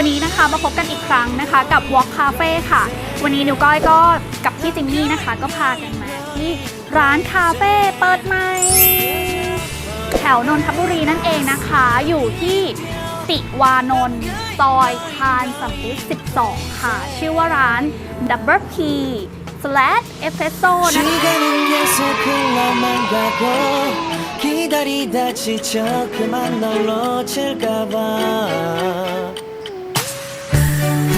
วันนี้นะคะมาพบกันอีกครั้งนะคะกับ Walk Cafe ค่ะ วันนี้นิวก้อยก็กับพี่จิมมี่นะคะ ก็พากันมาที่ร้านคาเฟ่เปิดใหม่ แถวนนทบุรีนั่นเองนะคะ อยู่ที่ติวานนท์ซอยทานสัมฤทธิ์12 ค่ะ ชื่อว่าร้าน Double P slash Espresso นะคะ 시간은 계속 흘러만 가고 기다리다 지쳐 그만 널 놓칠까봐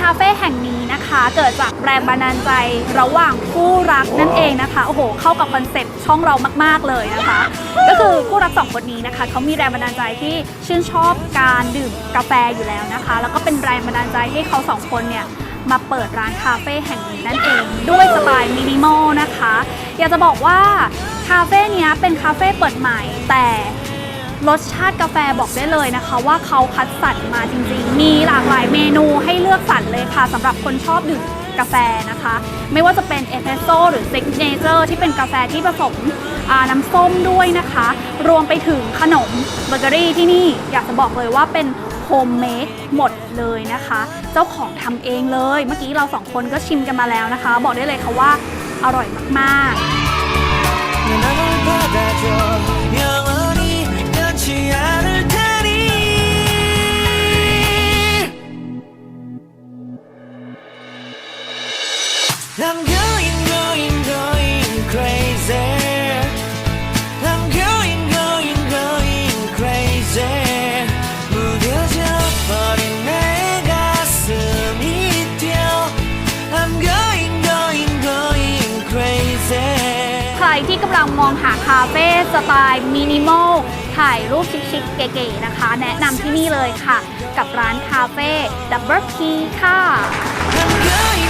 คาเฟ่แห่งนี้นะคะ เกิดจากแรงบันดาลใจระหว่างคู่รักนั่นเองนะคะ โอ้โห เข้ากับคอนเซ็ปต์ช่องเรามาก ๆ เลยนะคะ ก็คือคู่รักสองคนนี้นะคะเขามีแรงบันดาลใจที่ชื่นชอบการดื่มกาแฟอยู่แล้วนะคะ แล้วก็เป็นแรงบันดาลใจให้เขาสองคนเนี่ยมาเปิดร้านคาเฟ่แห่งนี้นั่นเอง ด้วยสไตล์มินิมอลนะคะ อยากจะบอกว่าคาเฟ่เนี้ยเป็นคาเฟ่เปิดใหม่แต่ รสชาติกาแฟบอกได้เลยนะคะ ว่าเขาคัดสรรมาจริงๆ มีหลากหลายเมนูให้เลือกสรรเลยค่ะสำหรับคนชอบดื่มกาแฟนะคะ ไม่ว่าจะเป็นเอสเ e รสโซ่หรือซิกเนเจอร์ที่เป็นกาแฟที่ผสมน้ำส้มด้วยนะคะ รวมไปถึงขนมเบเกอรี่ที่นี่อยากจะบอกเลยว่าเป็นโฮมเมดหมดเลยนะคะ เจ้าของทำเองเลย เมื่อกี้เราสองคนก็ชิมกันมาแล้วนะคะ บอกได้เลยค่ะว่าอร่อยมากๆ I'm going going going crazy I'm going going going crazy 무뎌져 버린 내 가슴이 뛰어 I'm going going going crazy ใครที่กำลังมองหาคาเฟ่สไตล์มินิมอลถ่ายรูปชิคๆเก๋ๆนะคะ แนะนำที่นี่เลยค่ะ กับร้านคาเฟ่ Double P ค่ะ I'm